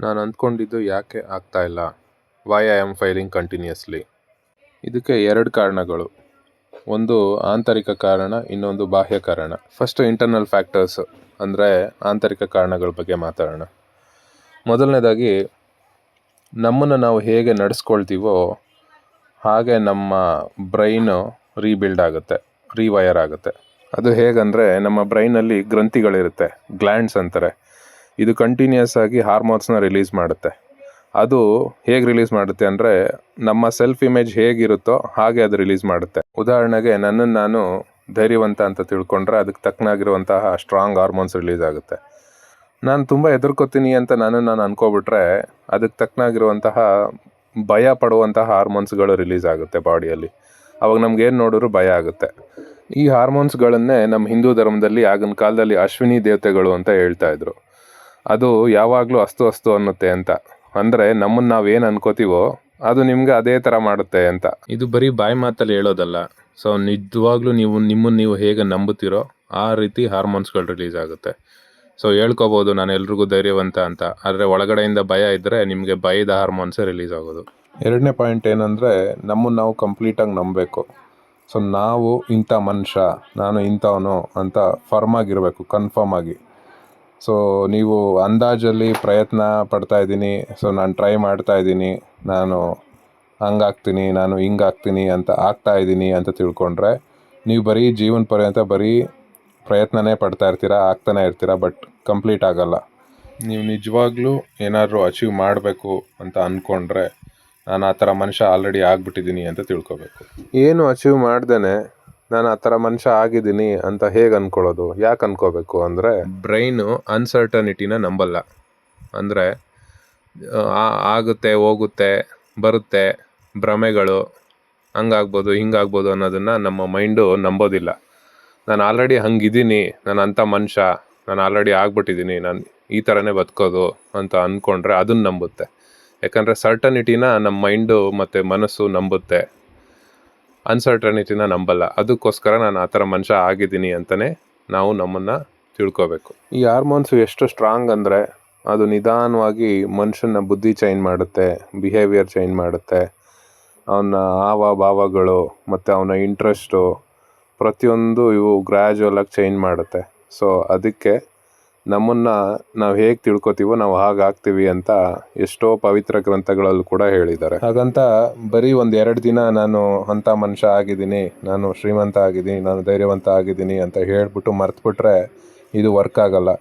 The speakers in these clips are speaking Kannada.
ನಾನು ಅಂದ್ಕೊಂಡಿದ್ದು ಯಾಕೆ ಆಗ್ತಾ ಇಲ್ಲ? Why I am failing continuously ಇದಕ್ಕೆ ಎರಡು ಕಾರಣಗಳು. ಒಂದು ಆಂತರಿಕ ಕಾರಣ, ಇನ್ನೊಂದು ಬಾಹ್ಯ ಕಾರಣ. ಫಸ್ಟ್ ಇಂಟರ್ನಲ್ ಫ್ಯಾಕ್ಟರ್ಸ್ ಅಂದರೆ ಆಂತರಿಕ ಕಾರಣಗಳ ಬಗ್ಗೆ ಮಾತಾಡೋಣ. ಮೊದಲನೇದಾಗಿ, ನಮ್ಮನ್ನು ನಾವು ಹೇಗೆ ನಡೆಸ್ಕೊಳ್ತೀವೋ ಹಾಗೆ ನಮ್ಮ ಬ್ರೈನು ರೀಬಿಲ್ಡ್ ಆಗುತ್ತೆ ರೀವೈರ್ ಆಗುತ್ತೆ. ಅದು ಹೇಗಂದರೆ, ನಮ್ಮ ಬ್ರೈನಲ್ಲಿ ಗ್ರಂಥಿಗಳಿರುತ್ತೆ ಗ್ಲ್ಯಾಂಡ್ಸ್ ಅಂತಾರೆ. ಇದು ಕಂಟಿನ್ಯೂಸ್ ಆಗಿ ಹಾರ್ಮೋನ್ಸ್ನ ರಿಲೀಸ್ ಮಾಡುತ್ತೆ. ಅದು ಹೇಗೆ ರಿಲೀಸ್ ಮಾಡುತ್ತೆ ಅಂದರೆ ನಮ್ಮ ಸೆಲ್ಫ್ ಇಮೇಜ್ ಹೇಗಿರುತ್ತೋ ಹಾಗೆ ಅದು ರಿಲೀಸ್ ಮಾಡುತ್ತೆ. ಉದಾಹರಣೆಗೆ ನನ್ನನ್ನು ನಾನು ಧೈರ್ಯವಂತ ಅಂತ ತಿಳ್ಕೊಂಡ್ರೆ ಅದಕ್ಕೆ ತಕ್ಕನಾಗಿರುವಂತಹ ಸ್ಟ್ರಾಂಗ್ ಹಾರ್ಮೋನ್ಸ್ ರಿಲೀಸ್ ಆಗುತ್ತೆ. ನಾನು ತುಂಬ ಎದುರ್ಕೊತೀನಿ ಅಂತ ನಾನು ನಾನು ಅನ್ಕೋಬಿಟ್ರೆ ಅದಕ್ಕೆ ತಕ್ಕನಾಗಿರುವಂತಹ ಭಯ ಪಡುವಂತಹ ಹಾರ್ಮೋನ್ಸ್ಗಳು ರಿಲೀಸ್ ಆಗುತ್ತೆ ಬಾಡಿಯಲ್ಲಿ ಅವಾಗ ನಮ್ಗೆ ಏನು ನೋಡಿದ್ರು ಭಯ ಆಗುತ್ತೆ. ಈ ಹಾರ್ಮೋನ್ಸ್ಗಳನ್ನೇ ನಮ್ಮ ಹಿಂದೂ ಧರ್ಮದಲ್ಲಿ ಆಗಿನ ಕಾಲದಲ್ಲಿ ಅಶ್ವಿನಿ ದೇವತೆಗಳು ಅಂತ ಹೇಳ್ತಾ ಇದ್ರು. ಅದು ಯಾವಾಗಲೂ ಅಸ್ತು ಅಸ್ತು ಅನ್ನುತ್ತೆ ಅಂತ. ಅಂದರೆ ನಮ್ಮನ್ನು ನಾವು ಏನು ಅನ್ಕೋತೀವೋ ಅದು ನಿಮ್ಗೆ ಅದೇ ಥರ ಮಾಡುತ್ತೆ ಅಂತ. ಇದು ಬರೀ ಬಾಯಿ ಮಾತಲ್ಲಿ ಹೇಳೋದಲ್ಲ. ಸೊ ನಿಜವಾಗ್ಲೂ ನೀವು ನಿಮ್ಮನ್ನು ನೀವು ಹೇಗೆ ನಂಬುತ್ತೀರೋ ಆ ರೀತಿ ಹಾರ್ಮೋನ್ಸ್ಗಳು ರಿಲೀಸ್ ಆಗುತ್ತೆ. ಸೊ ಹೇಳ್ಕೋಬೋದು ನಾನು ಎಲ್ರಿಗೂ ಧೈರ್ಯವಂತ ಅಂತ. ಆದರೆ ಒಳಗಡೆಯಿಂದ ಭಯ ಇದ್ದರೆ ನಿಮಗೆ ಭಯದ ಹಾರ್ಮೋನ್ಸೇ ರಿಲೀಸ್ ಆಗೋದು. ಎರಡನೇ ಪಾಯಿಂಟ್ ಏನಂದರೆ ನಮ್ಮನ್ನು ನಾವು ಕಂಪ್ಲೀಟಾಗಿ ನಂಬಬೇಕು. ಸೊ ನಾವು ಇಂಥ ಮನುಷ್ಯ ನಾನು ಇಂಥವನು ಅಂತ ಫರ್ಮ್ ಆಗಿರಬೇಕು ಕನ್ಫರ್ಮ್ ಆಗಿ. ಸೊ ನೀವು ಅಂದಾಜಲ್ಲಿ ಪ್ರಯತ್ನ ಪಡ್ತಾ ಇದ್ದೀನಿ. ಸೊ ನಾನು ಟ್ರೈ ಮಾಡ್ತಾ ಇದ್ದೀನಿ. ನಾನು ಹಂಗಾಗ್ತೀನಿ, ನಾನು ಹಿಂಗಾಗ್ತೀನಿ ಅಂತ ಆಗ್ತಾ ಇದ್ದೀನಿ ಅಂತ ತಿಳ್ಕೊಂಡ್ರೆ, ನೀವು ಬರೀ ಜೀವನ ಪರ್ಯಂತ ಬರೀ ಪ್ರಯತ್ನನೇ ಪಡ್ತಾ ಇರ್ತೀರ, ಆಗ್ತಾನೆ ಇರ್ತೀರ ಬಟ್ ಕಂಪ್ಲೀಟ್ ಆಗಲ್ಲ. ನೀವು ನಿಜವಾಗ್ಲೂ ಏನಾದರೂ ಅಚೀವ್ ಮಾಡಬೇಕು ಅಂತ ಅಂದ್ಕೊಂಡ್ರೆ ನಾನು ಆ ಥರ ಮನುಷ್ಯ ಆಲ್ರೆಡಿ ಆಗಿಬಿಟ್ಟಿದ್ದೀನಿ ಅಂತ ತಿಳ್ಕೊಬೇಕು. ಏನು ಅಚೀವ್ ಮಾಡ್ದೇ ನಾನು ಆ ಥರ ಮನುಷ್ಯ ಆಗಿದ್ದೀನಿ ಅಂತ ಹೇಗೆ ಅಂದ್ಕೊಳ್ಳೋದು ಯಾಕೆ ಅಂದ್ಕೋಬೇಕು ಅಂದರೆ ಬ್ರೈನು ಅನ್ಸರ್ಟನಿಟಿನ ನಂಬಲ್ಲ. ಅಂದರೆ ಆಗುತ್ತೆ, ಹೋಗುತ್ತೆ, ಬರುತ್ತೆ, ಭ್ರಮೆಗಳು, ಹಂಗಾಗ್ಬೋದು, ಹಿಂಗಾಗ್ಬೋದು ಅನ್ನೋದನ್ನು ನಮ್ಮ ಮೈಂಡು ನಂಬೋದಿಲ್ಲ. ನಾನು ಆಲ್ರೆಡಿ ಹಂಗಿದ್ದೀನಿ, ನಾನು ಅಂಥ ಮನುಷ್ಯ, ನಾನು ಆಲ್ರೆಡಿ ಆಗ್ಬಿಟ್ಟಿದ್ದೀನಿ, ನಾನು ಈ ಥರನೇ ಬದುಕೋದು ಅಂತ ಅಂದ್ಕೊಂಡ್ರೆ ಅದನ್ನು ನಂಬುತ್ತೆ. ಯಾಕಂದರೆ ಸರ್ಟನಿಟಿನ ನಮ್ಮ ಮೈಂಡು ಮತ್ತು ಮನಸ್ಸು ನಂಬುತ್ತೆ. ಅನ್ಸರ್ಟನಿಟಿನ ನಂಬಲ್ಲ. ಅದಕ್ಕೋಸ್ಕರ ನಾನು ಆ ಥರ ಮನುಷ್ಯ ಆಗಿದ್ದೀನಿ ಅಂತಲೇ ನಾವು ನಮ್ಮನ್ನು ತಿಳ್ಕೋಬೇಕು. ಈ ಹಾರ್ಮೋನ್ಸು ಎಷ್ಟು ಸ್ಟ್ರಾಂಗ್ ಅಂದರೆ ಅದು ನಿಧಾನವಾಗಿ ಮನುಷ್ಯನ ಬುದ್ಧಿ ಚೇಂಜ್ ಮಾಡುತ್ತೆ ಬಿಹೇವಿಯರ್ ಚೇಂಜ್ ಮಾಡುತ್ತೆ. ಅವನ ಹಾವ ಭಾವಗಳು ಮತ್ತು ಅವನ ಇಂಟ್ರೆಸ್ಟು ಪ್ರತಿಯೊಂದು ಇವು ಗ್ರ್ಯಾಜುವಲಾಗಿ ಚೇಂಜ್ ಮಾಡುತ್ತೆ. ಸೊ ಅದಕ್ಕೆ ನಮ್ಮನ್ನು ನಾವು ಹೇಗೆ ತಿಳ್ಕೊತೀವೋ ನಾವು ಹಾಗೆ ಆಗ್ತೀವಿ ಅಂತ ಎಷ್ಟೋ ಪವಿತ್ರ ಗ್ರಂಥಗಳಲ್ಲೂ ಕೂಡ ಹೇಳಿದ್ದಾರೆ. ಹಾಗಂತ ಬರೀ ಒಂದು ಎರಡು ದಿನ ನಾನು ಅಂಥ ಮನುಷ್ಯ ಆಗಿದ್ದೀನಿ, ನಾನು ಶ್ರೀಮಂತ ಆಗಿದ್ದೀನಿ, ನಾನು ಧೈರ್ಯವಂತ ಆಗಿದ್ದೀನಿ ಅಂತ ಹೇಳಿಬಿಟ್ಟು ಮರೆತುಬಿಟ್ರೆ ಇದು ವರ್ಕ್ ಆಗಲ್ಲ.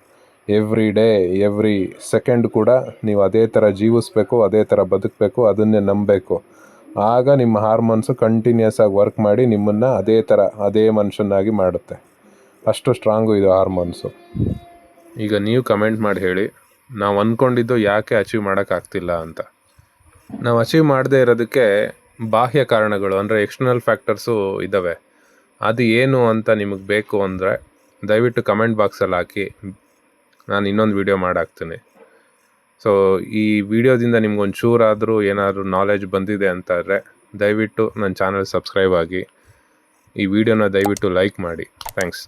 ಎವ್ರಿ ಡೇ, ಎವ್ರಿ ಸೆಕೆಂಡ್ ಕೂಡ ನೀವು ಅದೇ ಥರ ಜೀವಿಸ್ಬೇಕು, ಅದೇ ಥರ ಬದುಕಬೇಕು, ಅದನ್ನೇ ನಂಬಬೇಕು. ಆಗ ನಿಮ್ಮ ಹಾರ್ಮೋನ್ಸು ಕಂಟಿನ್ಯೂಸ್ ಆಗಿ ವರ್ಕ್ ಮಾಡಿ ನಿಮ್ಮನ್ನು ಅದೇ ಥರ, ಅದೇ ಮನುಷ್ಯನಾಗಿ ಮಾಡುತ್ತೆ. ಅಷ್ಟು ಸ್ಟ್ರಾಂಗು ಇದು ಹಾರ್ಮೋನ್ಸು. ಈಗ ನೀವು ಕಮೆಂಟ್ ಮಾಡಿ ಹೇಳಿ, ನಾವು ಅಂದ್ಕೊಂಡಿದ್ದು ಯಾಕೆ ಅಚೀವ್ ಮಾಡೋಕ್ಕಾಗ್ತಿಲ್ಲ ಅಂತ. ನಾವು ಅಚೀವ್ ಮಾಡದೇ ಇರೋದಕ್ಕೆ ಬಾಹ್ಯ ಕಾರಣಗಳು, ಅಂದರೆ ಎಕ್ಸ್ಟರ್ನಲ್ ಫ್ಯಾಕ್ಟರ್ಸು ಇದ್ದಾವೆ ಅದು ಏನು ಅಂತ ನಿಮಗೆ ಬೇಕು ಅಂದರೆ, ದಯವಿಟ್ಟು ಕಮೆಂಟ್ ಬಾಕ್ಸಲ್ಲಿ ಹಾಕಿ, ನಾನು ಇನ್ನೊಂದು ವೀಡಿಯೋ ಮಾಡಾಕ್ತೀನಿ. ಸೊ ಈ ವಿಡಿಯೋದಿಂದ ನಿಮ್ಗೊಂದು ಚೂರಾದರೂ ಏನಾದರೂ ನಾಲೆಜ್ ಬಂದಿದೆ ಅಂತಾದರೆ ದಯವಿಟ್ಟು ನನ್ನ ಚಾನಲ್ ಸಬ್ಸ್ಕ್ರೈಬ್ ಆಗಿ, ಈ ವಿಡಿಯೋನ ದಯವಿಟ್ಟು ಲೈಕ್ ಮಾಡಿ. ಥ್ಯಾಂಕ್ಸ್